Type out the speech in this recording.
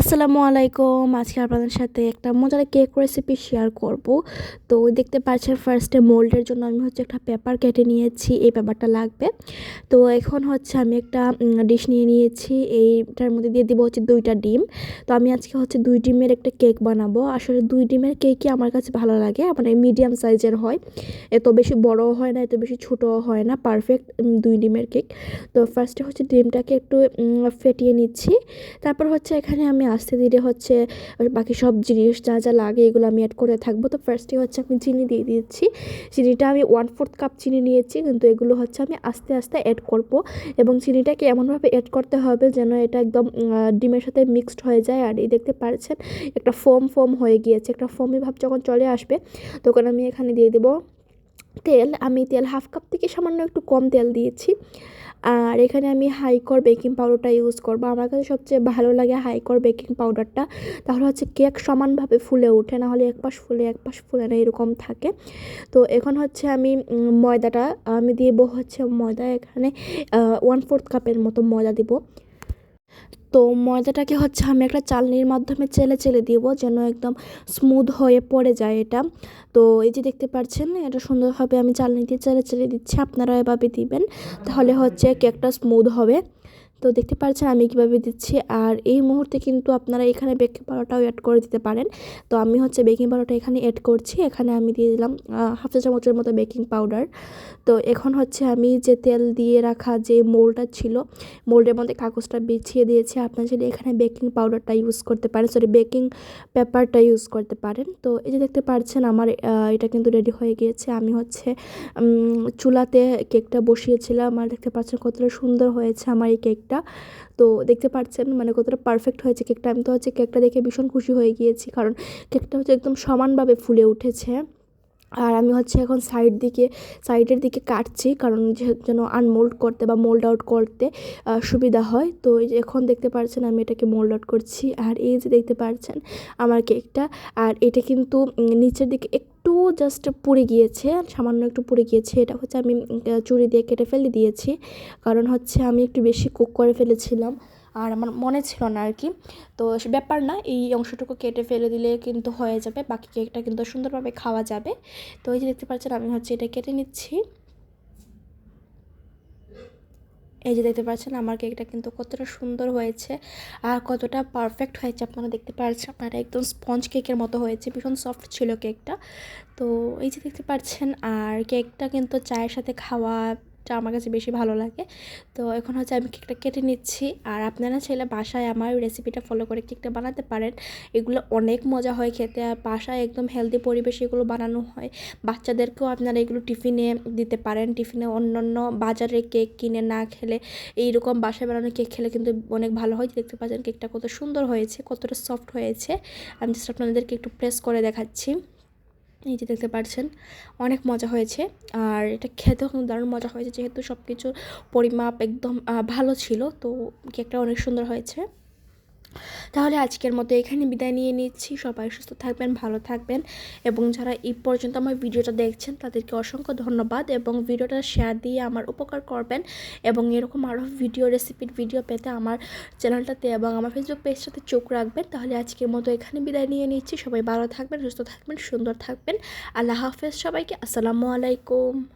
আসসালামু আলাইকুম। আজকে আপনাদের সাথে একটা মজার কেক রেসিপি শেয়ার করব। তো দেখতে পাচ্ছেন ফার্স্টে মোল্ডের জন্য আমি হচ্ছে একটা পেপার কেটে নিয়েছি, এই পেপারটা লাগবে। তো এখন হচ্ছে আমি একটা ডিশ নিয়ে নিয়েছি, এইটার মধ্যে দিয়ে দিব হচ্ছে দুইটা ডিম। তো আমি আজকে হচ্ছে দুই ডিমের একটা কেক বানাবো। আসলে দুই ডিমের কেকই আমার কাছে ভালো লাগে মানে মিডিয়াম সাইজের হয়। এত বেশি বড়ও হয় না, এত বেশি ছোটও হয় না পারফেক্ট দুই ডিমের কেক। তো ফার্স্টে হচ্ছে ডিমটাকে একটু ফেটিয়ে নিচ্ছি। তারপর হচ্ছে এখানে আমি আস্তে ধীরে হচ্ছে বাকি সব জিনিস যা যা লাগে এগুলো আমি অ্যাড করে থাকব। তো ফার্স্টে হচ্ছে আমি চিনি দিয়ে দিচ্ছি চিনিটা আমি ওয়ান ফোর্থ কাপ চিনি নিয়েছি, কিন্তু এগুলো হচ্ছে আমি আস্তে আস্তে অ্যাড করব। এবং চিনিটাকে এমনভাবে অ্যাড করতে হবে যেন এটা একদম ডিমের সাথে মিক্সড হয়ে যায়। আর এই দেখতে পাচ্ছেন একটা ফোম ফোম হয়ে গিয়েছে। একটা ফোমি ভাব যখন চলে আসবে, তখন আমি এখানে দিয়ে দেবো তেল। আমি তেল হাফ কাপ থেকে সামান্য একটু কম তেল দিয়েছি। আর এখানে আমি হাইকর বেকিং পাউডারটা ইউজ করব। আমার কাছে সবচেয়ে ভালো লাগে হাইকর বেকিং পাউডারটা তাহলে হচ্ছে কেক সমানভাবে ফুলে ওঠে, না হলে এক পাশ ফুলে, এক পাশ ফুলে না, এরকম থাকে। তো এখন হচ্ছে আমি ময়দাটা, আমি দিব হচ্ছে ময়দা। এখানে ওয়ান ফোর্থ কাপের মতো ময়দা দিব। তো ময়দাটাকে হচ্ছে আমি একটা চালনির মাধ্যমে চেলে চেলে দিব যেন একদম স্মুথ হয়ে পড়ে যায় এটা। তো এই যে দেখতে পাচ্ছেন, এটা সুন্দরভাবে আমি চালনি দিয়ে চেলে চেলে দিচ্ছি, আপনারা এভাবে দিবেন, তাহলে হচ্ছে কেকটা স্মুথ হবে। তো দেখতে পাচ্ছেন আমি কীভাবে দিচ্ছি। আর এই মুহূর্তে কিন্তু আপনারা এখানে বেকিং পাউডারটাও অ্যাড করে দিতে পারেন। তো আমি হচ্ছে বেকিং পাউডারটা এখানে অ্যাড করছি। এখানে আমি দিয়ে দিলাম হাফ চা চামচের মতো বেকিং পাউডার তো এখন হচ্ছে আমি যে তেল দিয়ে রাখা যে মোলটা ছিল মোল্ডের মধ্যে কাগজটা বিছিয়ে দিয়েছি। আপনার যদি এখানে বেকিং পাউডারটা ইউজ করতে পারেন। সরি বেকিং পেপারটা ইউজ করতে পারেন। তো এই যে দেখতে পাচ্ছেন আমার এটা কিন্তু রেডি হয়ে গিয়েছে। আমি হচ্ছে চুলাতে কেকটা বসিয়েছিলাম। আর দেখতে পাচ্ছেন কতটা সুন্দর হয়েছে আমার এই কেক কেকটা। তো দেখতে পাচ্ছেন মানে কতটা পারফেক্ট হয়েছে কেকটা। আমি তো হচ্ছে কেকটা দেখে ভীষণ খুশি হয়ে গিয়েছি, কারণ কেকটা হচ্ছে একদম সমানভাবে ফুলে উঠেছে। আর আমি হচ্ছে এখন সাইড দিকে সাইডের দিকে কাটছি, কারণ যেন আনমোল্ড করতে বা মোল্ড আউট করতে সুবিধা হয়। তো এই এখন দেখতে পাচ্ছেন আমি এটাকে মোল্ড আউট করছি। আর এই যে দেখতে পাচ্ছেন আমার কেকটা আর এটা কিন্তু নিচের দিকে একটু জাস্ট পুড়ে গিয়েছে, সামান্য একটু পুড়ে গিয়েছে। এটা হচ্ছে আমি চুরি দিয়ে কেটে ফেলে দিয়েছি। কারণ হচ্ছে আমি একটু বেশি কুক করে ফেলেছিলাম। আর আমার মনে ছিল না আর কি। তো সে ব্যাপার না, এই অংশটুকু কেটে ফেলে দিলে কিন্তু হয়ে যাবে, বাকি কেকটা কিন্তু সুন্দরভাবে খাওয়া যাবে। তো এই যে দেখতে পাচ্ছেন, আমি হচ্ছে এটা কেটে নিচ্ছি। এই যে দেখতে পাচ্ছেন, আমার কেকটা কিন্তু কতটা সুন্দর হয়েছে আর কতটা পারফেক্ট হয়েছে। আপনারা দেখতে পাচ্ছেন আপনারা একদম স্পঞ্জ কেকের মতো হয়েছে, ভীষণ সফট ছিল কেকটা। তো এই যে দেখতে পাচ্ছেন, আর কেকটা কিন্তু চায়ের সাথে খাওয়া কেকটা আমার কাছে বেশি ভালো লাগে। তো এখন হচ্ছে আমি কেকটা কেটে নিচ্ছি। আর আপনারা চাইলে বাসায় আমার রেসিপিটা ফলো করে কেকটা বানাতে পারেন। এগুলো অনেক মজা হয় খেতে। আর বাসায় একদম হেলদি পরিবেশে এগুলো বানানো হয়। বাচ্চাদেরকেও আপনারা এগুলো টিফিনে দিতে পারেন। টিফিনে অন্য অন্য বাজারে কেক কিনে না খেলে এইরকম বাসায় বানানো কেক খেলে কিন্তু অনেক ভালো হয়। দেখতে পাচ্ছেন কেকটা কত সুন্দর হয়েছে, কতটা সফট হয়েছে। আমি জাস্ট আপনাদেরকে একটু প্রেস করে দেখাচ্ছি। এই যে দেখতে পাচ্ছেন, অনেক মজা হয়েছে। আর এটা খেতেও দারুণ মজা হয়েছে, যেহেতু সব কিছুর পরিমাপ একদম ভালো ছিল। তো কেকটা অনেক সুন্দর হয়েছে। তাহলে আজকের মতো এখানে বিদায় নিয়ে নিচ্ছি। সবাই সুস্থ থাকবেন, ভালো থাকবেন এবং যারা এই পর্যন্ত আমার ভিডিওটা দেখছেন, তাদেরকে অসংখ্য ধন্যবাদ এবং ভিডিওটা শেয়ার দিয়ে আমার উপকার করবেন এবং এরকম আরও ভিডিও রেসিপির ভিডিও পেতে আমার চ্যানেলটাতে এবং আমার ফেসবুক পেজটাতে চোখ রাখবেন। তাহলে আজকের মতো এখানে বিদায় নিয়ে নিচ্ছি। সবাই ভালো থাকবেন, সুস্থ থাকবেন, সুন্দর থাকবেন। আল্লাহ হাফেজ সবাইকে। আসসালামু আলাইকুম।